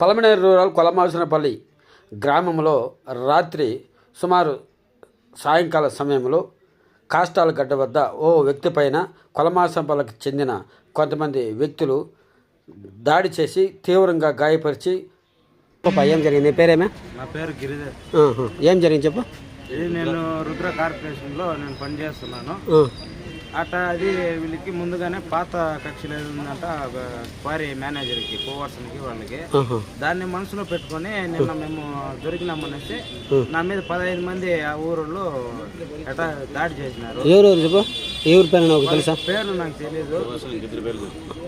Palamaner rural Kolamasanapalli గ్రామంలో రాత్రి సుమారు సాయంకాల సమయంలో కాష్టాల గడ్డ వద్ద ఓ వ్యక్తి పైన కొలమాసంపల్లికి చెందిన కొంతమంది వ్యక్తులు దాడి చేసి తీవ్రంగా గాయపరిచి ఏం జరిగింది? పేరేమే? నా పేరు గిరిధర్. ఏం జరిగింది చెప్పు? ఇది నేను రుద్ర కార్పొరేషన్లో నేను పనిచేస్తున్నాను. ఆ, అట్ట అది వీళ్ళకి ముందుగానే పాత కక్షలు ఏది ఉందంట ఒక క్వారీ మేనేజర్కి కోవర్సన్కి వాళ్ళకి. దాన్ని మనసులో పెట్టుకొని నిన్న మేము దొరికినామనేసి నా మీద పదహైదు మంది ఆ ఊరిలో అట్ట దాడి చేసినారు. ఎవరి పైన నాకు తెలుసా? పేర్లు నాకు తెలియదు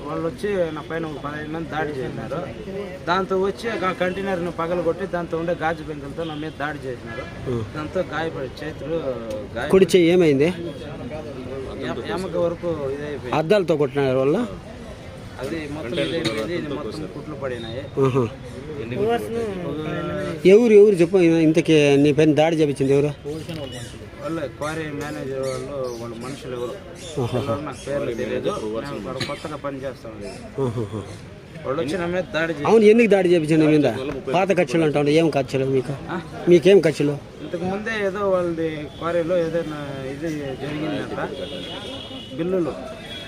వాళ్ళు వచ్చి నా పైన ఒక పదహైదు మంది దాడి చేసినారు. దాంతో వచ్చి ఆ కంటైనర్ను పగలగొట్టి దాంతో ఉండే గాజు బెంకులతో నా మీద దాడి చేసినారు. దాంతో గాయపడి చేతులు గాయ ఏమైంది? వరకు అద్దాలతో కొట్టినారు వాళ్ళు? అది మొత్తం ఇదైపోయింది ఇది మొత్తం కుట్లు పడినాయి. ఎవరు ఎవరు చెప్పు ఇంతకీ నీ పైన దాడి చేపించింది ఎవరు? వాళ్ళు క్వారీ మేనేజర్ వాళ్ళు వాళ్ళ మనుషులు ఎవరు? నాకు పేర్లు తెలియదు. కొత్తగా పని చేస్తా అవును ఎందుకు దాడి చేపించింది మీద? పాత ఖర్చులు అంటావు ఏం ఖర్చులు మీకు? మీకేం ఖర్చులు? ఇంతకు ముందే ఏదో వాళ్ళది క్వారీలో ఏదైనా ఇది జరిగిందంట. బిల్లులు.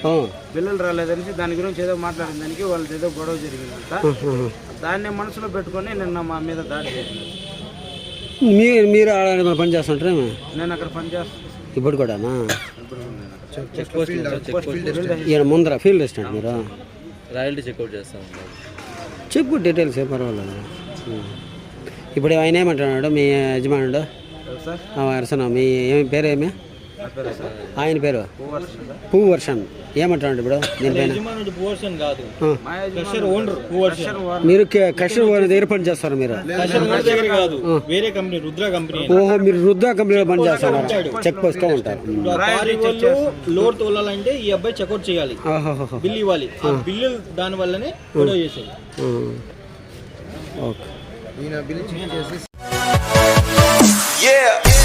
ఆ. బిల్లులు రాలేదనేసి దాని గురించి ఏదో మాట్లాడిన దానికి వాళ్ళది ఏదో గొడవ జరిగిందంట. దాన్ని మనసులో పెట్టుకొని నిన్న మా మీద దాడి చేసినారు మీరు మీరు పని చేస్తుంటారా నేను అక్కడ పని చేస్తాను ఇప్పుడు కూడానా? అక్కడ ఈయన ముందర ఫీల్డ్ రెస్టారెంట్ మీరు? రాయల్టీ చెక్అవుట్ చేస్తాం చెప్పు డీటెయిల్స్ ఏ పర్వాలేదు. ఉం. ఇప్పుడు ఆయన ఏమంటున్నాడు? మీ యజమానుడు? సార్? అరసన. మీ ఏమి పేరు ఏమి? నా పేరు సార్ ఆయన పేరు? పూవర్షన్? సార్ పువ్వు వర్షన్ ఏమంటున్నాడు ఇప్పుడు దీనిపైన యజమానుడు పోర్షన్ కాదు. ఆ. మా యజమానుడు ఓనర్. మీరు దగ్గర పని చేస్తారు మీరు? దగ్గర కాదు. వేరే కంపెనీ రుద్ర కంపెనీ. ఓహో మీరు రుద్దా కంపెనీలో పని చేస్తున్నారు. చెక్ పోస్తూ ఉంటారు. లోడ్ తోలాలంటే ఈ అబ్బాయి చెక్అవుట్ చేయాలి. బిల్ ఇవ్వాలి. బిల్లు దాని వల్లనే చేసేది. Okay Yeah.